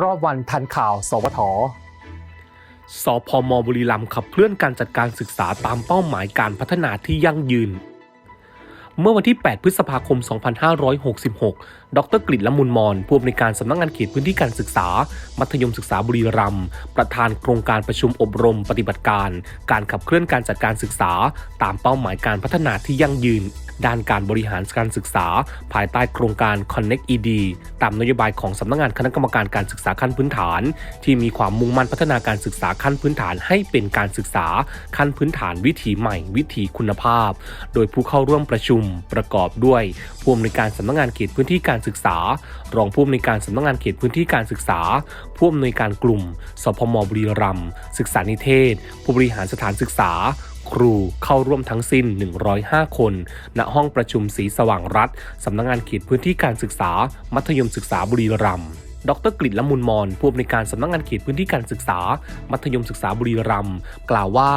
รอบวันทันข่าว สวท สพมบุรีรัมย์ขับเคลื่อนการจัดการศึกษาตามเป้าหมายการพัฒนาที่ยั่งยืน เมื่อวันที่ 8 พฤษภาคม 2566 ดรกฤษละมุนมอนผู้อำนวยการสำนักงานเขตพื้นที่การศึกษา มัธยมศึกษาบุรีรัมย์ประธานโครงการประชุมอบรม ปฏิบัติการ การขับเคลื่อนการจัดการศึกษา ตามเป้าหมายการพัฒนาที่ยั่งยืนด้านการบริหารการศึกษา ภายใต้โครงการ Connect ED ตามนโยบายของสำนักงานคณะกรรมการการศึกษาขั้นพื้นฐาน ที่มีความมุ่งมั่นพัฒนาการศึกษาขั้นพื้นฐานให้เป็นการศึกษาขั้นพื้นฐานวิถีใหม่ วิถีคุณภาพ โดยผู้เข้าร่วมประชุมประกอบด้วยผู้อำนวยการสำนักงานเขตพื้นที่การศึกษา รองผู้อำนวยการสำนักงานเขตพื้นที่การศึกษา ผู้อำนวยการกลุ่ม สพมบุรีรัมย์ศึกษานิเทศ ผู้บริหารสถานศึกษา ครูเข้าร่วมทั้งสิ้น 105 คน ณ ห้องประชุมสีสว่างรัฐ สำนักงานเขตพื้นที่การศึกษา มัธยมศึกษาบุรีรัมย์ ดรกฤษละมุนมอนผู้อำนวยการสำนักงานเขตพื้นที่การศึกษา มัธยมศึกษาบุรีรัมย์กล่าวว่า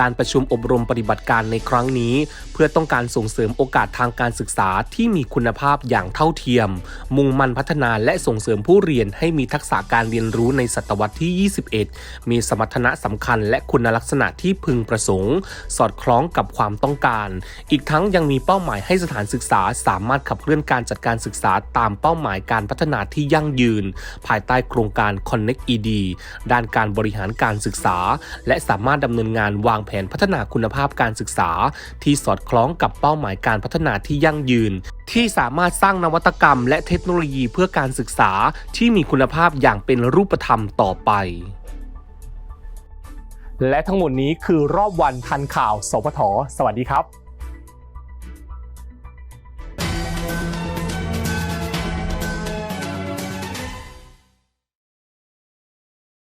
การประชุมอบรมปฏิบัติการในครั้งนี้ เพื่อต้องการส่งเสริมโอกาสทางการศึกษาที่มีคุณภาพอย่างเท่าเทียม มุ่งมั่นพัฒนาและส่งเสริมผู้เรียนให้มีทักษะการเรียนรู้ในศตวรรษที่ 21 มีสมรรถนะสำคัญและคุณลักษณะที่พึงประสงค์ สอดคล้องกับความต้องการ อีกทั้งยังมีเป้าหมายให้สถานศึกษาสามารถขับเคลื่อนการจัดการศึกษาตามเป้าหมายการพัฒนาที่ยั่งยืนภายใต้โครงการ Connect ED ด้านการบริหารการศึกษา และสามารถดำเนินงานวางแผนพัฒนาคุณภาพการศึกษา ที่สอดคล้องกับเป้าหมายการพัฒนาที่ยั่งยืน ที่สามารถสร้างนวัตกรรม และเทคโนโลยีเพื่อการศึกษาที่มีคุณภาพอย่างเป็นรูปธรรมต่อไปและทั้งหมดนี้คือรอบวันทันข่าวสวทสวัสดีครับ